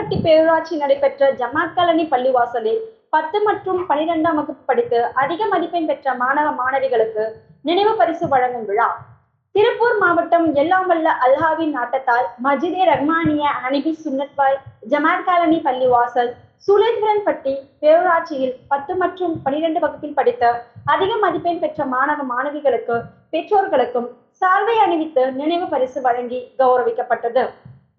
கோவில்பட்டி பேரூராட்சி நடைபெற்ற ஜமாத் காலனி பள்ளிவாசலில் பத்து மற்றும் பனிரெண்டாம் வகுப்பு படித்து அதிக மதிப்பெண் பெற்ற மாணவ மாணவிகளுக்கு நினைவு பரிசு வழங்கும் விழா. திருப்பூர் மாவட்டம் எல்லாம் வல்ல அல்ஹாவின் நாட்டத்தால் மஜிதே ரஹ்மானிய அனிபி சுன்னத்வாய் ஜமாத் காலனி பள்ளிவாசல் சுலேந்திரன்பட்டி பேரூராட்சியில் பத்து மற்றும் பனிரெண்டு வகுப்பில் படித்த அதிக மதிப்பெண் பெற்ற மாணவ மாணவிகளுக்கு பெற்றோர்களுக்கும் சால்வை அணிவித்து நினைவு பரிசு வழங்கி கௌரவிக்கப்பட்டது.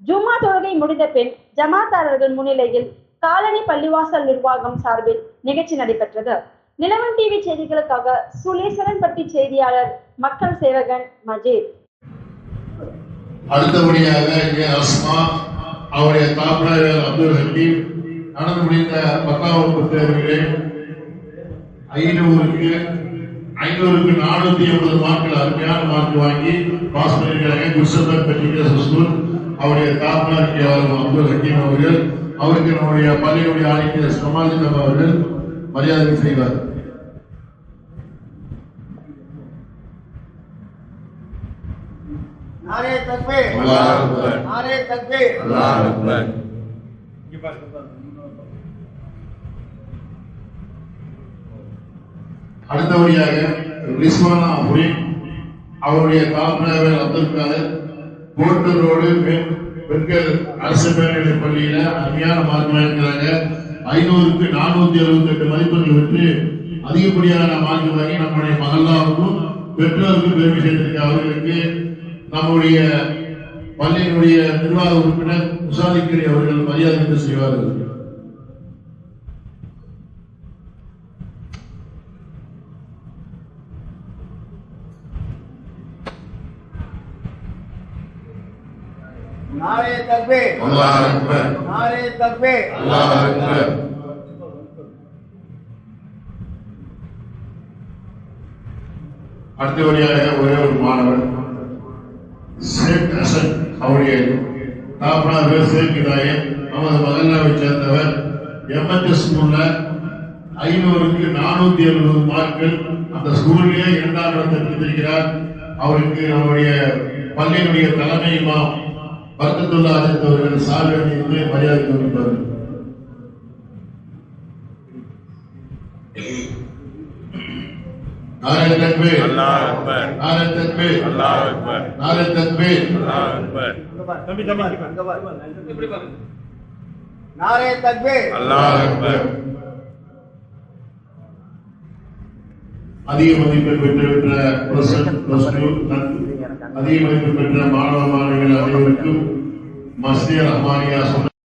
ஜும்மா தொழுகை முடிந்த பின் ஜமாத்தாரர்கள் முன்னிலையில் காலனி பள்ளிவாசல் நிர்வாகம் சார்பில் நிகழ்ச்சி நடைபெற்றது. நிலவன் டிவி செய்திகளுக்காக சுலேசரன் சுலேஸ்வரன்பட்டி செய்தியாளர் மக்கள் சேவகன் மஜீத். அடுத்தபடியாக இங்கே அஸ்மா அவருடைய தாப்பனார் அப்துல் ஹக்கீம் நடந்து முடிந்த பத்தாம் வகுப்பு தேர்விலே ஐநூறுக்கு ஐநூறுக்கு நானூத்தி எண்பது மார்க்கள் அருமையான மார்க் வாங்கி பாஸ் பண்ணியிருக்கிறாங்க. குருசபர் மெட்ரிகுலேஷன் ஸ்கூல் அவருடைய தாப்பனார் கேவலம் அப்துல் ஹக்கீம் அவர்கள் அவருக்கு நம்முடைய பள்ளியுடைய ஆணையர் சமாஜிதம் அவர்கள் மரியாதை செய்வார். நாரே தக்பே அல்லாஹ் அக்பர். நாரே அடுத்தபடியாக அவருடைய தாப்பனார் அப்துல் காதர் கோட்டூர் ரோடு பெண் பெண்கள் அரசு மேல்நிலை பள்ளியில அருமையான மார்க் வாங்கிக்கிறாங்க ஐநூறுக்கு நானூத்தி எழுபத்தி எட்டு மதிப்பெண்கள் பெற்று அதிகப்படியான மார்க் வாங்கி நம்முடைய மகளாவுக்கும் பெற்றோருக்கும் பெருமை சேர்த்திருக்க அவர்களுக்கு நம்முடைய பள்ளியினுடைய நிர்வாக உறுப்பினர் முசாதிக்கிரி அவர்கள் மரியாதை செய்வார்கள். नारे तकबीर அல்லாஹ் அக்பர் नारे तकबीर அல்லாஹ் அக்பர் அடுத்தபடியாக ஒரே ஒரு மாணவன் ஷேக் ஹசன் அவருடைய தாப்பனார் ஷேக் இதாயன் நமது மகல்லாவை சேர்ந்தவர் எம்என்எஸ் ஸ்கூல்ல ஐநூறுக்கு நானூத்தி எழுபது மார்க்கள் அந்த ஸ்கூல்லேயே இரண்டாம் இடத்தை பிடித்திருக்கிறார் அவருக்கு நம்முடைய பள்ளியினுடைய தலைமை இமாம் பர்கத்துல்லா அஜித் அவர்கள் சார்பு மரியாதை கொடுப்பார்கள் नारे तकबीर अल्लाह अकबर नारे तकबीर अल्लाह अकबर नारे तकबीर अल्लाह अकबर नारे तकबीर अल्लाह अकबर அதிக மதிப்பெண் டூ அதிக மதிப்பெண் பெற்ற மாணவ மாணவிகள் அனைவருக்கும் மஸ்திய ரஹ்மானியா சொன்ன